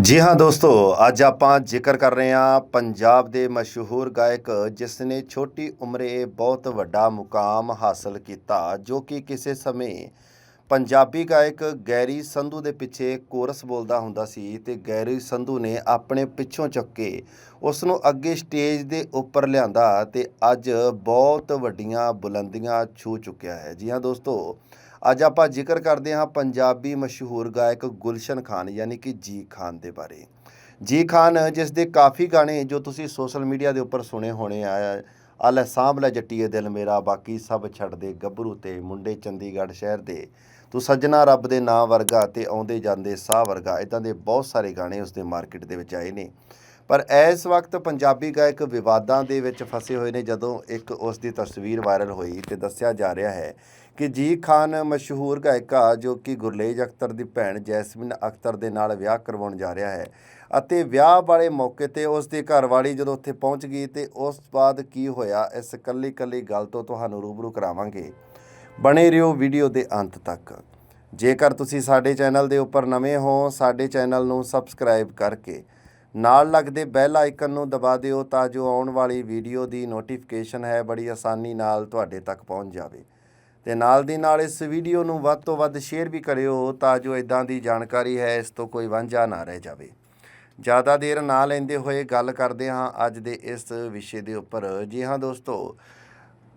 ਜੀ ਹਾਂ ਦੋਸਤੋ, ਅੱਜ ਆਪਾਂ ਜ਼ਿਕਰ ਕਰ ਰਹੇ ਹਾਂ ਪੰਜਾਬ ਦੇ ਮਸ਼ਹੂਰ ਗਾਇਕ, ਜਿਸ ਨੇ ਛੋਟੀ ਉਮਰੇ ਬਹੁਤ ਵੱਡਾ ਮੁਕਾਮ ਹਾਸਲ ਕੀਤਾ, ਜੋ ਕਿ ਕਿਸੇ ਸਮੇਂ ਪੰਜਾਬੀ ਗਾਇਕ ਗੈਰੀ ਸੰਧੂ ਦੇ ਪਿੱਛੇ ਕੋਰਸ ਬੋਲਦਾ ਹੁੰਦਾ ਸੀ ਤੇ ਗੈਰੀ ਸੰਧੂ ਨੇ ਆਪਣੇ ਪਿੱਛੋਂ ਚੱਕ ਕੇ ਉਸ ਨੂੰ ਅੱਗੇ ਸਟੇਜ ਦੇ ਉੱਪਰ ਲਿਆਂਦਾ ਤੇ ਅੱਜ ਬਹੁਤ ਵੱਡੀਆਂ ਬੁਲੰਦੀਆਂ ਛੂ ਚੁੱਕਿਆ ਹੈ। ਜੀ ਹਾਂ ਦੋਸਤੋ, ਅੱਜ ਆਪਾਂ ਜ਼ਿਕਰ ਕਰਦੇ ਹਾਂ ਪੰਜਾਬੀ ਮਸ਼ਹੂਰ ਗਾਇਕ ਗੁਲਸ਼ਨ ਖਾਨ, ਯਾਨੀ ਕਿ ਜੀ ਖਾਨ ਦੇ ਬਾਰੇ। ਜੀ ਖਾਨ, ਜਿਸ ਦੇ ਕਾਫੀ ਗਾਣੇ ਜੋ ਤੁਸੀਂ ਸੋਸ਼ਲ ਮੀਡੀਆ ਦੇ ਉੱਪਰ ਸੁਣੇ ਹੋਣੇ ਆ ਆ ਲੈ ਸਾਂਭ ਲੈ ਜੱਟੀਏ ਦਿਲ ਮੇਰਾ, ਬਾਕੀ ਸਭ ਛੱਡ ਦੇ ਗੱਭਰੂ ਤੇ ਮੁੰਡੇ ਚੰਡੀਗੜ੍ਹ ਸ਼ਹਿਰ ਦੇ। ਤੂੰ ਸੱਜਣਾ ਰੱਬ ਦੇ ਨਾਂ ਵਰਗਾ ਤੇ ਆਉਂਦੇ ਜਾਂਦੇ ਸਾਹ ਵਰਗਾ। ਇਦਾਂ ਦੇ ਬਹੁਤ ਸਾਰੇ ਗਾਣੇ ਉਸ ਦੇ ਮਾਰਕੀਟ ਦੇ ਵਿੱਚ ਆਏ ਨੇ। ਪਰ ਇਸ ਵਕਤ ਪੰਜਾਬੀ ਗਾਇਕ ਵਿਵਾਦਾਂ ਦੇ ਵਿੱਚ ਫਸੇ ਹੋਏ ਨੇ ਜਦੋਂ ਇੱਕ ਉਸ ਦੀ ਤਸਵੀਰ ਵਾਇਰਲ ਹੋਈ ਤੇ ਦੱਸਿਆ ਜਾ ਰਿਹਾ ਹੈ ਕਿ ਜੀ ਖਾਨ ਮਸ਼ਹੂਰ ਗਾਇਕਾ ਜੋ ਕਿ ਗੁਰਲੇਜ ਅਖਤਰ ਦੀ ਭੈਣ ਜੈਸਮਿਨ ਅਖਤਰ ਦੇ ਨਾਲ ਵਿਆਹ ਕਰਵਾਉਣ ਜਾ ਰਿਹਾ ਹੈ ਅਤੇ ਵਿਆਹ ਵਾਲੇ ਮੌਕੇ ਤੇ ਉਸ ਦੀ ਘਰਵਾਲੀ ਜਦੋਂ ਉੱਥੇ ਪਹੁੰਚ ਗਈ ਤੇ ਉਸ ਬਾਅਦ ਕੀ ਹੋਇਆ, ਇਸ ਕੱਲੀ ਕੱਲੀ ਗੱਲ ਤੋਂ ਤੁਹਾਨੂੰ ਰੂਬਰੂ ਕਰਾਵਾਂਗੇ। ਬਣੇ ਰਹੋ ਵੀਡੀਓ ਦੇ ਅੰਤ ਤੱਕ। ਜੇਕਰ ਤੁਸੀਂ ਸਾਡੇ ਚੈਨਲ ਦੇ ਉੱਪਰ ਨਵੇਂ ਹੋ, ਸਾਡੇ ਚੈਨਲ ਨੂੰ ਸਬਸਕ੍ਰਾਈਬ ਕਰਕੇ ਨਾਲ ਲੱਗਦੇ ਬੈਲ ਆਈਕਨ ਨੂੰ ਦਬਾ ਦਿਓ ਤਾਂ ਜੋ ਆਉਣ ਵਾਲੀ ਵੀਡੀਓ ਦੀ ਨੋਟੀਫਿਕੇਸ਼ਨ ਹੈ ਬੜੀ ਆਸਾਨੀ ਨਾਲ ਤੁਹਾਡੇ ਤੱਕ ਪਹੁੰਚ ਜਾਵੇ। ਤੇ ਨਾਲ ਦੀ ਨਾਲ ਇਸ ਵੀਡੀਓ ਨੂੰ ਵੱਧ ਤੋਂ ਵੱਧ ਸ਼ੇਅਰ ਵੀ ਕਰਿਓ ਤਾਂ ਜੋ ਇਦਾਂ ਦੀ ਜਾਣਕਾਰੀ ਹੈ ਇਸ ਤੋਂ ਕੋਈ ਵਾਂਝਾ ਨਾ ਰਹਿ ਜਾਵੇ। ਜ਼ਿਆਦਾ ਦੇਰ ਨਾ ਲੈਂਦੇ ਹੋਏ ਗੱਲ ਕਰਦੇ ਹਾਂ ਅੱਜ ਦੇ ਇਸ ਵਿਸ਼ੇ ਦੇ ਉੱਪਰ। ਜੀ ਹਾਂ ਦੋਸਤੋ,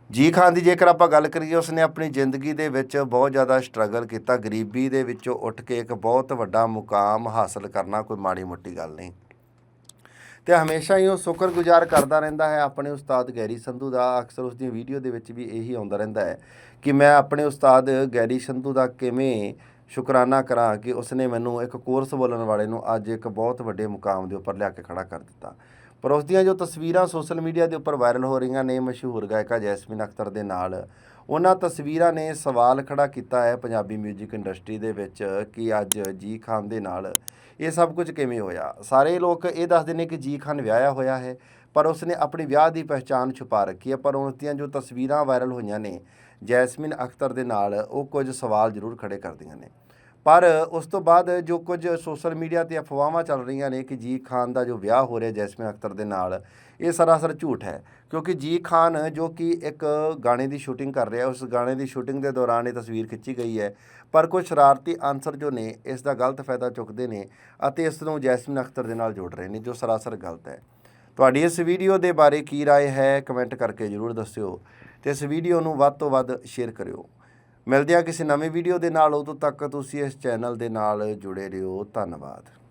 ਜੀ ਖਾਨ ਦੀ ਜੇਕਰ ਆਪਾਂ ਗੱਲ ਕਰੀਏ, ਉਸਨੇ ਆਪਣੀ ਜ਼ਿੰਦਗੀ ਦੇ ਵਿੱਚ ਬਹੁਤ ਜ਼ਿਆਦਾ ਸਟਰਗਲ ਕੀਤਾ। ਗਰੀਬੀ ਦੇ ਵਿੱਚੋਂ ਉੱਠ ਕੇ ਇੱਕ ਬਹੁਤ ਵੱਡਾ ਮੁਕਾਮ ਹਾਸਲ ਕਰਨਾ ਕੋਈ ਮਾੜੀ ਮੋਟੀ ਗੱਲ ਨਹੀਂ। ਤੇ ਹਮੇਸ਼ਾ ਹੀ ਉਹ ਸ਼ੁਕਰਗੁਜ਼ਾਰ ਕਰਦਾ ਰਹਿੰਦਾ ਹੈ, ਆਪਣੇ ਉਸਤਾਦ ਗੈਰੀ ਸੰਧੂ ਦਾ। ਅਕਸਰ ਉਸ ਦੀ ਵੀਡੀਓ ਦੇ ਵਿੱਚ ਵੀ ਇਹੀ ਆਉਂਦਾ ਰਹਿੰਦਾ ਹੈ ਕਿ ਮੈਂ ਆਪਣੇ ਉਸਤਾਦ ਗੈਰੀ ਸੰਧੂ ਦਾ ਕਿਵੇਂ ਸ਼ੁਕਰਾਨਾ ਕਰਾਂ ਕਿ ਉਸਨੇ ਮੈਨੂੰ ਇੱਕ ਕੋਰਸ ਬੋਲਣ ਵਾਲੇ ਨੂੰ ਅੱਜ ਇੱਕ ਬਹੁਤ ਵੱਡੇ ਮੁਕਾਮ ਦੇ ਉੱਪਰ ਲਿਆ ਕੇ ਖੜਾ ਕਰ ਦਿੱਤਾ। ਪਰ ਉਸ ਦੀਆਂ ਜੋ ਤਸਵੀਰਾਂ ਸੋਸ਼ਲ ਮੀਡੀਆ ਦੇ ਉੱਪਰ ਵਾਇਰਲ ਹੋ ਰਹੀਆਂ ਨੇ, ਮਸ਼ਹੂਰ ਗਾਇਕਾ ਜੈਸਮੀਨ ਅਖਤਰ ਦੇ ਨਾਲ ਉਹਨਾਂ ਤਸਵੀਰਾਂ ਨੇ ਸਵਾਲ ਖੜਾ ਕੀਤਾ ਹੈ ਪੰਜਾਬੀ 뮤직 ਇੰਡਸਟਰੀ ਦੇ ਵਿੱਚ ਕਿ ਅੱਜ ਜੀ ਖਾਨ ਦੇ ਨਾਲ ਇਹ ਸਭ ਕੁਝ ਕਿਵੇਂ ਹੋਇਆ? ਸਾਰੇ ਲੋਕ ਇਹ ਦੱਸਦੇ ਨੇ ਕਿ ਜੀ ਖਾਨ ਵਿਆਹਿਆ ਹੋਇਆ ਹੈ, ਪਰ ਉਸਨੇ ਆਪਣੀ ਵਿਆਹ ਦੀ ਪਹਿਚਾਣ ਛੁਪਾ ਰੱਖੀ ਹੈ, ਪਰ ਉਸ ਦੀਆਂ ਜੋ ਤਸਵੀਰਾਂ ਵਾਇਰਲ ਹੋਈਆਂ ਨੇ ਜੈਸਮਿਨ ਅਖਤਰ ਦੇ ਨਾਲ ਉਹ ਕੁਝ ਸਵਾਲ ਜ਼ਰੂਰ ਖੜੇ ਕਰਦੀਆਂ ਨੇ। ਪਰ ਉਸ ਤੋਂ ਬਾਅਦ ਜੋ ਕੁਝ ਸੋਸ਼ਲ ਮੀਡੀਆ ਤੇ ਅਫਵਾਹਾਂ ਚੱਲ ਰਹੀਆਂ ਨੇ ਕਿ ਜੀ ਖਾਨ ਦਾ ਜੋ ਵਿਆਹ ਹੋ ਰਿਹਾ ਜੈਸਮਿਨ ਅਖਤਰ ਦੇ ਨਾਲ ਇਹ ਸਰਾਸਰ ਝੂਠ ਹੈ ਕਿਉਂਕਿ ਜੀ ਖਾਨ ਜੋ ਕਿ ਇੱਕ ਗਾਣੇ ਦੀ ਸ਼ੂਟਿੰਗ ਕਰ ਰਿਹਾ ਉਸ ਗਾਣੇ ਦੀ ਸ਼ੂਟਿੰਗ ਦੇ ਦੌਰਾਨ ਇਹ ਤਸਵੀਰ ਖਿੱਚੀ ਗਈ ਹੈ ਪਰ ਕੁਝ ਸ਼ਰਾਰਤੀ ਅਨਸਰ ਜੋ ਨੇ ਇਸ ਦਾ ਗਲਤ ਫਾਇਦਾ ਚੁੱਕਦੇ ਨੇ ਅਤੇ ਇਸ ਨੂੰ ਜੈਸਮਿਨ ਅਖਤਰ ਦੇ ਨਾਲ ਜੋੜ ਰਹੇ ਨੇ ਜੋ ਸਰਾਸਰ ਗਲਤ ਹੈ ਤੁਹਾਡੀ ਇਸ ਵੀਡੀਓ ਦੇ ਬਾਰੇ ਕੀ رائے ਹੈ ਕਮੈਂਟ ਕਰਕੇ ਜਰੂਰ ਦੱਸਿਓ ਤੇ ਇਸ ਵੀਡੀਓ ਨੂੰ ਵੱਧ ਤੋਂ ਵੱਧ ਸ਼ੇਅਰ ਕਰਿਓ ਮਿਲਦੇ ਹਾਂ ਕਿਸੇ ਨਵੀਂ ਵੀਡੀਓ ਦੇ ਨਾਲ, ਉਦੋਂ ਤੱਕ ਤੁਸੀਂ ਇਸ ਚੈਨਲ ਦੇ ਨਾਲ ਜੁੜੇ ਰਹੋ। ਧੰਨਵਾਦ।